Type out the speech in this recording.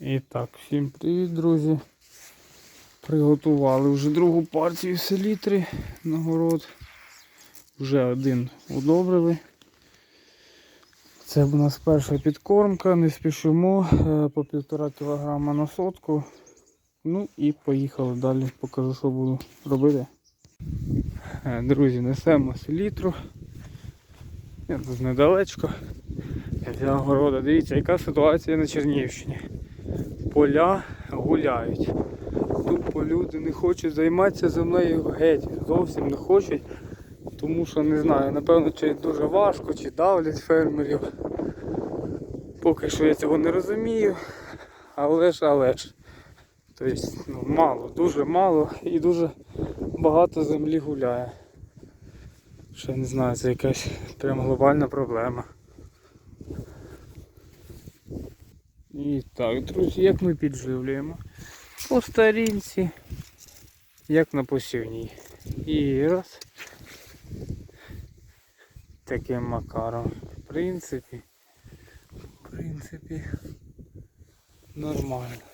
І так, всім привіт, друзі. Приготували вже другу партію селітри на город. Вже один удобрили. Це у нас перша підкормка, не спішимо е, по півтора кілограма на сотку. Ну і поїхали далі, покажу, що буду робити. Е, Друзі, несемо селітру. Я тут недалечко. Для города. Дивіться, яка ситуація на Чернігівщині. Поля гуляють. Тупо люди не хочуть займатися землею геть. Зовсім не хочуть. Тому що не знаю, напевно, чи дуже важко, чи давлять фермерів. Поки що я цього не розумію. Але ж, але ж. Тобто, ну, мало, дуже мало і дуже багато землі гуляє. Ще не знаю, це якась прям глобальна проблема. І так, друзі, як ми підживлюємо? По старінці, як на посівній. І раз. Таким макаром. В принципі, в принципі, нормально.